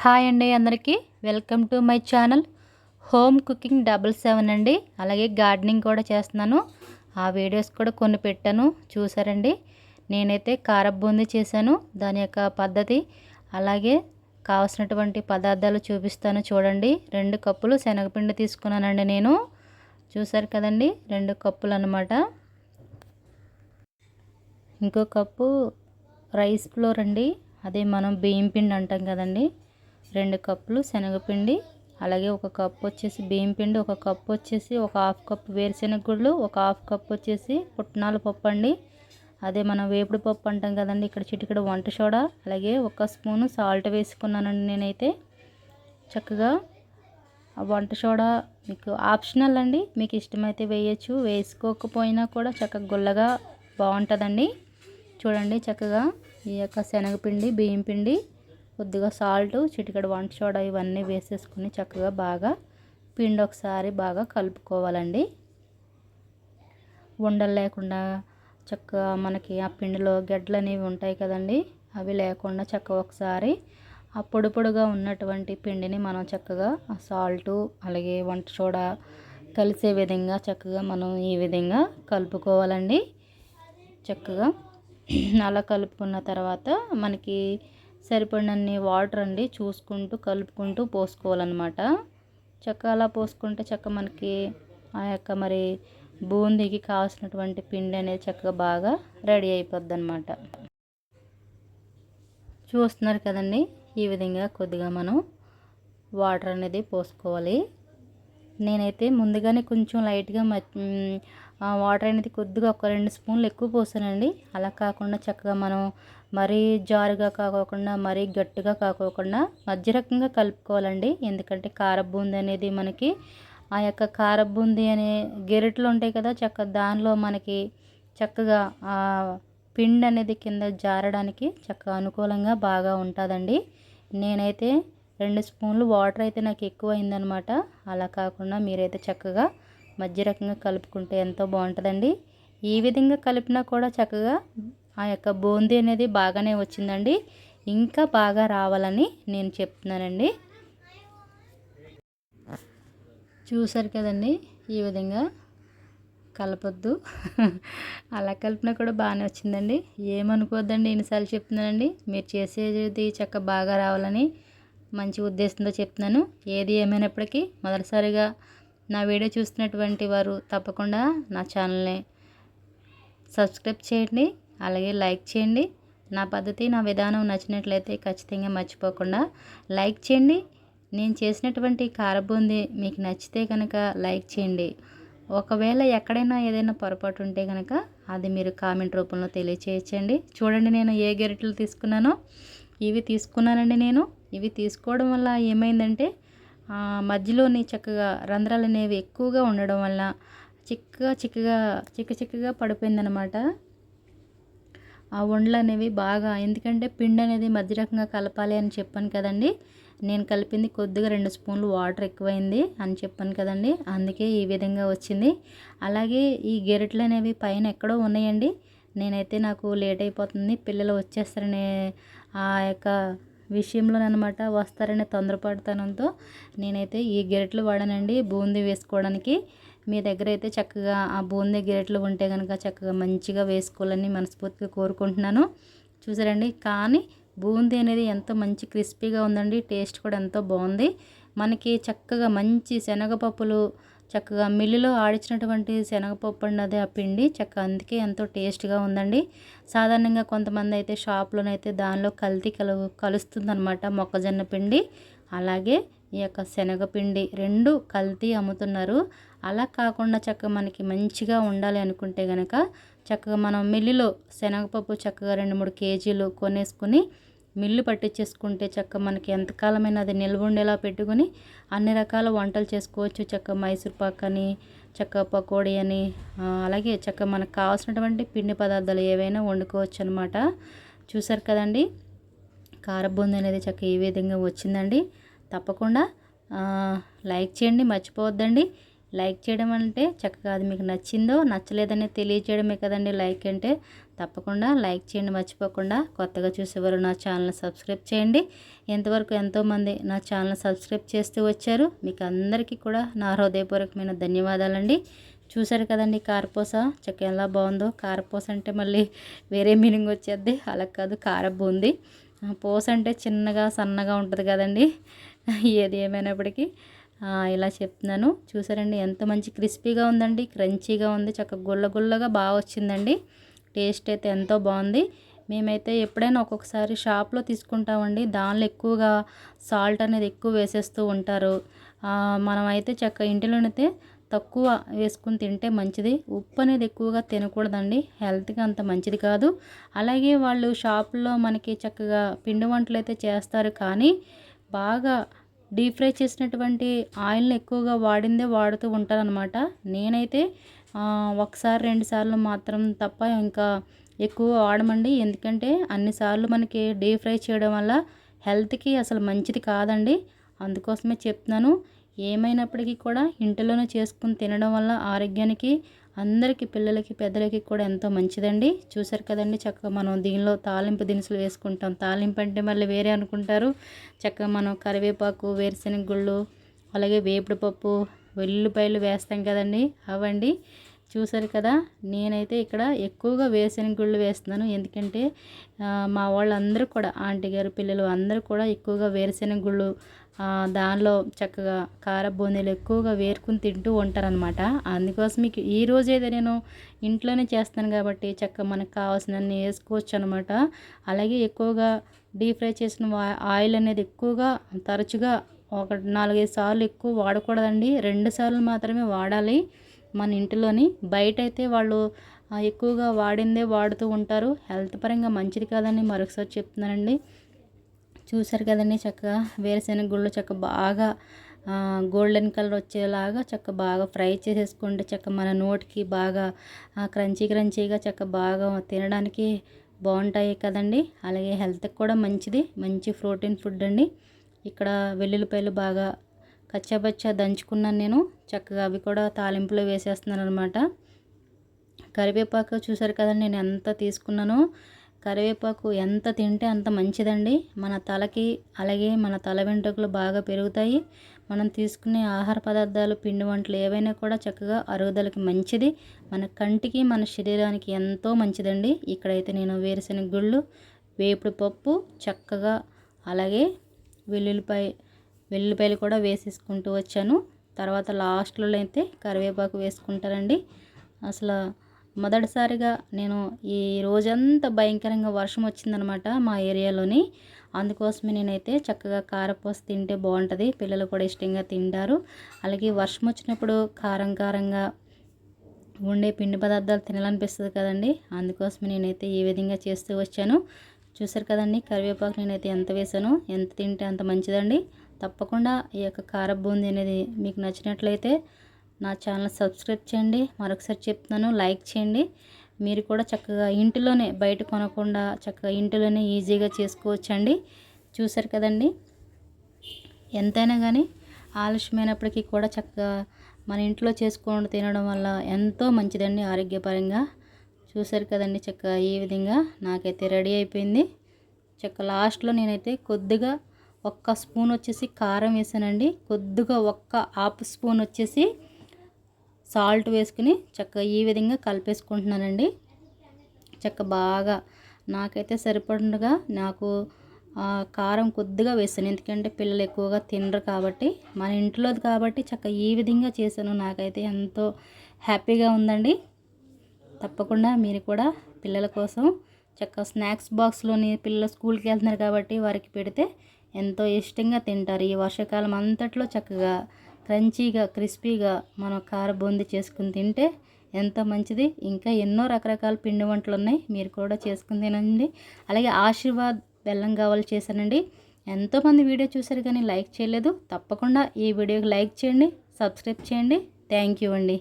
Hi అండి అందరికీ. Welcome to my channel. Home cooking double seven అండి. అలాగే గార్డెనింగ్ కూడా చేస్తున్నాను. ఆ వీడియోస్ కూడా కొన్ని పెట్టాను. చూసారండి? నేనైతే కార బూందీ చేశాను. దాని యొక్క పద్ధతి అలాగే కావాల్సినటువంటి పదార్థాలు చూపిస్తాను చూడండి. రెండు కప్పులు శనగపిండి తీసుకున్నానండి నేను. చూసారు కదండి? రెండు కప్పులు అనమాట ఇంకో కప్పు రైస్ ఫ్లోర్ అండి. అదే మనం బియ్యం పిండి అంటాం కదండి. రెండు కప్పులు శనగపిండి అలాగే ఒక కప్పు వచ్చేసి బియ్యం పిండి ఒక కప్పు వచ్చేసి ఒక హాఫ్ కప్ వేరుశెనగ గుళ్ళు ఒక హాఫ్ కప్ వచ్చేసి పుట్నాల పప్పు అండి. అదే మనం వేపుడు పప్పు అంటాం కదండి ఇక్కడ చిటికడ వంట సోడా అలాగే ఒక స్పూను సాల్ట్ వేసుకున్నానండి నేనైతే. చక్కగా వంట సోడా మీకు ఆప్షనల్ అండి మీకు ఇష్టమైతే వేయచ్చు వేసుకోకపోయినా కూడా చక్కగా గుల్లగా బాగుంటుందండి. చూడండి చక్కగా ఈ యొక్క శనగపిండి బియ్యం పిండి కొద్దిగా సాల్ట్ చిటికడ వంట సోడా ఇవన్నీ వేసేసుకుని చక్కగా బాగా పిండి ఒకసారి బాగా కలుపుకోవాలండి. ఉండలు లేకుండా చక్కగా మనకి ఆ పిండిలో గడ్డలు అనేవి ఉంటాయి కదండి అవి లేకుండా చక్కగా ఒకసారి ఆ పొడి పొడిగా ఉన్నటువంటి పిండిని మనం చక్కగా ఆ సాల్టు అలాగే వంట సోడా కలిసే విధంగా చక్కగా మనం ఈ విధంగా కలుపుకోవాలండి. చక్కగా అలా కలుపుకున్న తర్వాత మనకి సరిపడినన్ని వాటర్ అండి చూసుకుంటూ కలుపుకుంటూ పోసుకోవాలన్నమాట. చక్క అలా పోసుకుంటే చక్క మనకి ఆ యొక్క మరి బూందీకి కావాల్సినటువంటి పిండి అనేది చక్కగా బాగా రెడీ అయిపోద్ది అనమాట చూస్తున్నారు కదండి ఈ విధంగా కొద్దిగా మనం వాటర్ అనేది పోసుకోవాలి. నేనైతే ముందుగానే కొంచెం లైట్గా వాటర్ అనేది కొద్దిగా ఒక రెండు స్పూన్లు ఎక్కువ పోసానండి. అలా కాకుండా చక్కగా మనం మరీ జారుగా కాకోకుండా మరీ గట్టిగా కాకోకుండా మధ్య రకంగా కలుపుకోవాలండి. ఎందుకంటే కారబూంది అనేది మనకి ఆ యొక్క కారబూంది అనే గెరెట్లు ఉంటాయి కదా చక్క దానిలో మనకి చక్కగా ఆ పిండి అనేది కింద జారడానికి చక్కగా అనుకూలంగా బాగా ఉంటుందండి. నేనైతే రెండు స్పూన్లు వాటర్ అయితే నాకు ఎక్కువ అయిందనమాట అలా కాకుండా మీరైతే చక్కగా మధ్య రకంగా కలుపుకుంటే ఎంతో బాగుంటుందండి. ఈ విధంగా కలిపినా కూడా చక్కగా ఆ యొక్క బూందీ అనేది బాగానే వచ్చిందండి. ఇంకా బాగా రావాలని నేను చెప్తున్నానండి. చూసారు కదండి ఈ విధంగా కలపొద్దు. అలా కలిపినా కూడా బాగానే వచ్చిందండి. ఏమనుకోవద్దండి ఎన్నిసార్లు చెప్తున్నానండి. మీరు చేసేది చక్క బాగా రావాలని మంచి ఉద్దేశంతో చెప్తున్నాను. ఏది ఏమైనప్పటికీ మొదటిసారిగా నా వీడియో చూస్తున్నటువంటి వారు తప్పకుండా నా ఛానల్ని సబ్స్క్రైబ్ చేయండి అలాగే లైక్ చేయండి. నా పద్ధతి నా విధానం నచ్చినట్లయితే ఖచ్చితంగా మర్చిపోకుండా లైక్ చేయండి. నేను చేసినటువంటి కారబూంది మీకు నచ్చితే కనుక లైక్ చేయండి. ఒకవేళ ఎక్కడైనా ఏదైనా పొరపాటు ఉంటే కనుక అది మీరు కామెంట్ రూపంలో తెలియచేయచ్చండి. చూడండి నేను ఏ గెరిటలు తీసుకున్నానో. ఇవి తీసుకున్నానండి నేను. ఇవి తీసుకోవడం వల్ల ఏమైందంటే మధ్యలోని చక్కగా రంధ్రాలు అనేవి ఎక్కువగా ఉండడం వల్ల చిక్కగా చిక్కగా చిక్క చిక్కగా పడిపోయిందనమాట ఆ వండలు అనేవి బాగా ఎందుకంటే పిండి అనేది మధ్య రకంగా కలపాలి అని చెప్పాను కదండి. నేను కలిపింది కొద్దిగా రెండు స్పూన్లు వాటర్ ఎక్కువైంది అని చెప్పాను కదండి. అందుకే ఈ విధంగా వచ్చింది. అలాగే ఈ గెరెట్లు అనేవి పైన ఎక్కడో ఉన్నాయండి. నేనైతే నాకు లేట్ అయిపోతుంది పిల్లలు వచ్చేస్తారనే ఆ యొక్క విషయంలోనమాట వస్తారనే తొందరపడతానంతో నేనైతే ఈ గెరెట్లు వాడానండి బూందీ వేసుకోవడానికి. మీ దగ్గర అయితే చక్కగా ఆ బూందీ గెరెట్లు ఉంటే కనుక చక్కగా మంచిగా వేసుకోవాలని మనస్ఫూర్తిగా కోరుకుంటున్నాను. చూసారండి? కానీ బూందీ అనేది ఎంతో మంచి క్రిస్పీగా ఉందండి టేస్ట్ కూడా ఎంతో బాగుంది. మనకి చక్కగా మంచి శనగపప్పులు చక్కగా మిల్లులో ఆడించినటువంటి శనగపప్పు అదే ఆ పిండి చక్కగా అందుకే ఎంతో టేస్ట్గా ఉందండి. సాధారణంగా కొంతమంది అయితే షాప్లోనైతే దానిలో కల్తీ కలు కలుస్తుంది అనమాట మొక్కజొన్న పిండి. అలాగే ఈ యొక్క శనగపిండి రెండు కల్తీ అమ్ముతున్నారు. అలా కాకుండా చక్కగా మనకి మంచిగా ఉండాలి అనుకుంటే కనుక చక్కగా మనం మిల్లులో శనగపప్పు చక్కగా రెండు మూడు కేజీలు కొనేసుకుని మిల్లు పట్టించేసుకుంటే చక్క మనకి ఎంతకాలమైనా అది నిల్వ ఉండేలా పెట్టుకుని అన్ని రకాల వంటలు చేసుకోవచ్చు. చక్క మైసూర్ పాక్ అని చక్క పకోడీ అని అలాగే చక్క మనకు కావాల్సినటువంటి పిండి పదార్థాలు ఏవైనా వండుకోవచ్చు అనమాట చూసారు కదండి కారబూంది అనేది చక్క ఈ విధంగా వచ్చిందండి. తప్పకుండా లైక్ చేయండి మర్చిపోవద్దండి. లైక్ చేయడం అంటే చక్కగా అది మీకు నచ్చిందో నచ్చలేదని తెలియజేయడమే కదండి లైక్ అంటే. తప్పకుండా లైక్ చేయండి మర్చిపోకుండా కొత్తగా చూసేవారు నా ఛానల్ సబ్స్క్రైబ్ చేయండి. ఇంతవరకు ఎంతోమంది నా ఛానల్ సబ్స్క్రైబ్ చేస్తూ వచ్చారు. మీకు అందరికీ కూడా నా హృదయపూర్వకమైన ధన్యవాదాలండి. చూసారు కదండి కారపూస చక్క ఎలా బాగుందో. కారపూస అంటే మళ్ళీ వేరే మీనింగ్ వచ్చేద్ది. అలా కాదు కారబూంది పూస అంటే చిన్నగా సన్నగా ఉంటుంది కదండి. ఏది ఏమైనప్పటికీ. ఇలా చెప్తున్నాను. చూసారండి ఎంత మంచి క్రిస్పీగా ఉందండి క్రంచీగా ఉంది చక్కగా గుల్ల గుల్లగా బాగా వచ్చిందండి. టేస్ట్ అయితే ఎంతో బాగుంది. మేమైతే ఎప్పుడైనా ఒక్కొక్కసారి షాప్లో తీసుకుంటామండి. దానిలో ఎక్కువగా సాల్ట్ అనేది ఎక్కువ వేసేస్తూ ఉంటారు. మనమైతే చక్క ఇంటిలోనైతే తక్కువ వేసుకుని తింటే మంచిది. ఉప్పు అనేది ఎక్కువగా తినకూడదండి. హెల్త్కి అంత మంచిది కాదు. అలాగే వాళ్ళు షాపుల్లో మనకి చక్కగా పిండి వంటలు అయితే చేస్తారు. కానీ బాగా డీప్ ఫ్రై చేసినటువంటి ఆయిల్ని ఎక్కువగా వాడిందే వాడుతూ ఉంటారనమాట నేనైతే ఒకసారి రెండు సార్లు మాత్రం తప్ప ఇంకా ఎక్కువ వాడమండి. ఎందుకంటే అన్నిసార్లు మనకి డీప్ ఫ్రై చేయడం వల్ల హెల్త్కి అసలు మంచిది కాదండి. అందుకోసమే చెప్తున్నాను. ఏమైనప్పటికీ కూడా ఇంటిలోనే చేసుకుని తినడం వల్ల ఆరోగ్యానికి అందరికీ పిల్లలకి పెద్దలకి కూడా ఎంతో మంచిదండి. చూసారు కదండి చక్కగా మనం దీనిలో తాలింపు దినుసులు వేసుకుంటాం. తాలింపు అంటే మళ్ళీ వేరే అనుకుంటారు. చక్కగా మనం కరివేపాకు వేరుశెనగ గుళ్ళు అలాగే వేపుడు పప్పు వెల్లుల్లిపాయలు వేస్తాం కదండి. అవండి. చూసారు కదా నేనైతే ఇక్కడ ఎక్కువగా వేరుశనగ గుళ్ళు వేస్తున్నాను. ఎందుకంటే మా వాళ్ళందరూ కూడా ఆంటీ గారు పిల్లలు అందరూ కూడా ఎక్కువగా వేరుశనగ గుళ్ళు దానిలో చక్కగా కార బూందీలు ఎక్కువగా వేరుకుని తింటూ ఉంటారనమాట అందుకోసం మీకు ఈ రోజైతే నేను ఇంట్లోనే చేస్తాను కాబట్టి చక్కగా మనకు కావాల్సినన్ని వేసుకోవచ్చు అనమాట అలాగే ఎక్కువగా డీప్ ఫ్రై చేసిన ఆయిల్ అనేది ఎక్కువగా తరచుగా ఒక నాలుగైదు సార్లు ఎక్కువ వాడకూడదండి. రెండు సార్లు మాత్రమే వాడాలి. మన ఇంటిలోని బయట అయితే వాళ్ళు ఎక్కువగా వాడిందే వాడుతూ ఉంటారు. హెల్త్ పరంగా మంచిది కాదని మరొకసారి చెప్తున్నానండి. చూసారు కదండి చక్కగా వేరుశెనగ గుళ్ళు చక్క బాగా గోల్డెన్ కలర్ వచ్చేలాగా చక్క బాగా ఫ్రై చేసేసుకుంటే చక్క మన నోటికి బాగా క్రంచీ క్రంచీగా చక్క బాగా తినడానికి బాగుంటాయి కదండి. అలాగే హెల్త్కి కూడా మంచిది మంచి ప్రోటీన్ ఫుడ్ అండి. ఇక్కడ వెల్లుల్లిపాయలు బాగా కచ్చాబచ్చా దంచుకున్నాను నేను. చక్కగా అవి కూడా తాలింపులో వేసేస్తున్నాను అనమాట కరివేపాకు చూసారు కదండి నేను ఎంత తీసుకున్నానో. కరివేపాకు ఎంత తింటే అంత మంచిదండి. మన తలకి అలాగే మన తల వెంట్రుకలు బాగా పెరుగుతాయి. మనం తీసుకునే ఆహార పదార్థాలు పిండి వంటలు ఏవైనా కూడా చక్కగా అరుగుదలకి మంచిది. మన కంటికి మన శరీరానికి ఎంతో మంచిదండి. ఇక్కడైతే నేను వేరుశనగ గుళ్ళు వేపుడు పప్పు చక్కగా అలాగే వెల్లుల్లిపాయ వెల్లుల్లిపాయలు కూడా వేసేసుకుంటూ వచ్చాను. తర్వాత లాస్ట్లో అయితే కరివేపాకు వేసుకుంటారండి. అసలు మొదటిసారిగా నేను ఈ రోజంతా భయంకరంగా వర్షం వచ్చిందనమాట మా ఏరియాలోని. అందుకోసమే నేనైతే చక్కగా కారపూస తింటే బాగుంటుంది. పిల్లలు కూడా ఇష్టంగా తింటారు. అలాగే వర్షం వచ్చినప్పుడు కారం కారంగా ఉండే పిండి పదార్థాలు తినాలనిపిస్తుంది కదండి. అందుకోసమే నేనైతే ఈ విధంగా చేస్తూ వచ్చాను. చూసారు కదండి కరివేపాకు నేనైతే ఎంత వేసానో ఎంత తింటే అంత మంచిదండి. తప్పకుండా ఈ యొక్క కార బూందీ అనేది మీకు నచ్చినట్లయితే నా ఛానల్ సబ్స్క్రైబ్ చేయండి. మరొకసారి చెప్తున్నాను లైక్ చేయండి. మీరు కూడా చక్కగా ఇంటిలోనే బయట కొనకుండా చక్కగా ఇంటిలోనే ఈజీగా చేసుకోవచ్చండి. చూసారు కదండి? ఎంతైనా కానీ ఆలస్యమైనప్పటికీ కూడా చక్కగా మన ఇంట్లో చేసుకొని తినడం వల్ల ఎంతో మంచిదండి ఆరోగ్యపరంగా. చూసారు కదండి చక్కగా ఈ విధంగా నాకైతే రెడీ అయిపోయింది. చక్క లాస్ట్లో నేనైతే కొద్దిగా ఒక్క స్పూన్ వచ్చేసి కారం వేసానండి. కొద్దిగా ఒక్క హాఫ్ స్పూన్ వచ్చేసి సాల్ట్ వేసుకుని చక్కగా ఈ విధంగా కలిపేసుకుంటున్నానండి. చక్క బాగా నాకైతే సరిపడగా నాకు కారం కొద్దిగా వేసాను. ఎందుకంటే పిల్లలు ఎక్కువగా తినరు కాబట్టి మన ఇంట్లోది కాబట్టి చక్క ఈ విధంగా చేశాను. నాకైతే ఎంతో హ్యాపీగా ఉందండి. తప్పకుండా మీరు కూడా పిల్లల కోసం చక్క స్నాక్స్ బాక్స్లోని పిల్లలు స్కూల్కి వెళ్తున్నారు కాబట్టి వారికి పెడితే ఎంతో ఇష్టంగా తింటారు. ఈ వర్షాకాలం అంతట్లో చక్కగా క్రంచీగా క్రిస్పీగా మనం కార బూంది చేసుకుని తింటే ఎంత మంచిది. ఇంకా ఎన్నో రకరకాల పిండి వంటలు ఉన్నాయి మీరు కూడా చేసుకుని తినండి. అలాగే ఆశీర్వాద్ బెల్లం కావాలి చేశానండి. ఎంతోమంది వీడియో చూశారు కానీ లైక్ చేయలేదు. తప్పకుండా ఈ వీడియోకి లైక్ చేయండి సబ్స్క్రైబ్ చేయండి. థ్యాంక్ యూ అండి.